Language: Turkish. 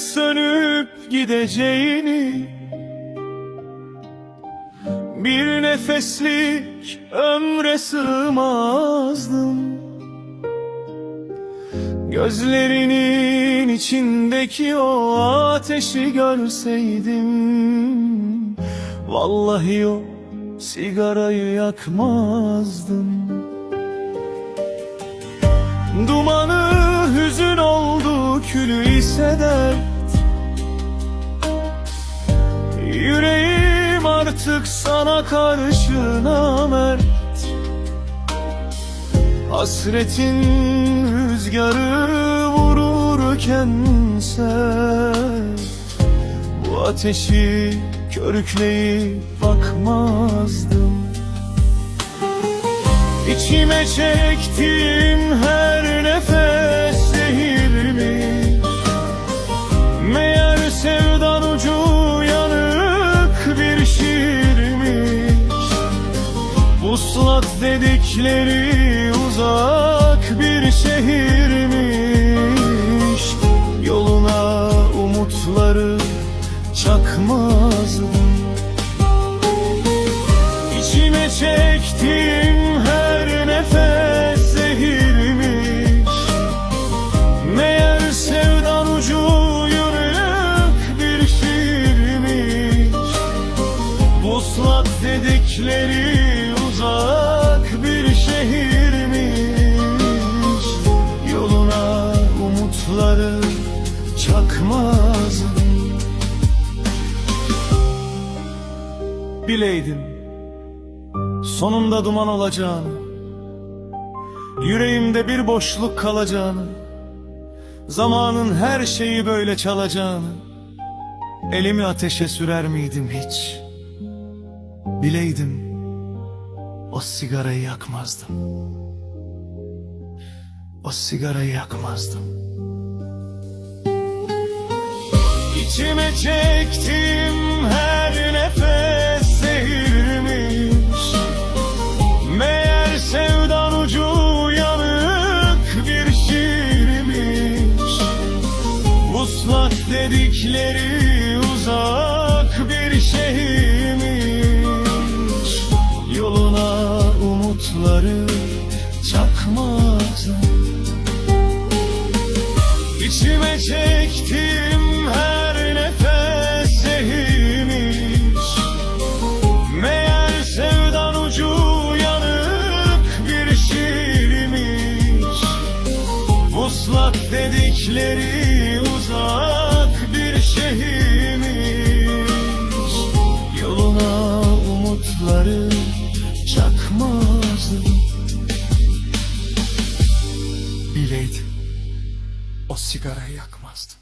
sönüp gideceğini. Bir nefeslik ömre sığmazdım. Gözlerinin içindeki o ateşi görseydim. Vallahi o sigarayı yakmazdım külü ise dert. Yüreğim artık sana karşı namert Hasretin rüzgarı vururken sen Bu ateşi körükleyip bakmazdım İçime çektiğim her dedikleri uzak bir şehirmiş. Yoluna umutları çakmazdım İçime çektiğim her nefes zehirmiş. Meğer sevdan ucu yürek bir şiirmiş. Vuslat dedikleri çakmazdım Bileydim Sonunda duman olacağını. Yüreğimde bir boşluk kalacağını. Zamanın her şeyi böyle çalacağını. Elimi ateşe sürer miydim hiç? Bileydim O sigarayı yakmazdım. O sigarayı yakmazdım İçime çektim her nefes zehirmiş. Meğer sevdan ucu yanık bir şiirmiş. Vuslat dedikleri uzak bir şehirmiş. Yoluna umutları çakmazdım İçime çektim Vuslat dedikleri uzak bir şehirmiş. Yoluna umutları çakmazdım Bileydim o sigarayı yakmazdım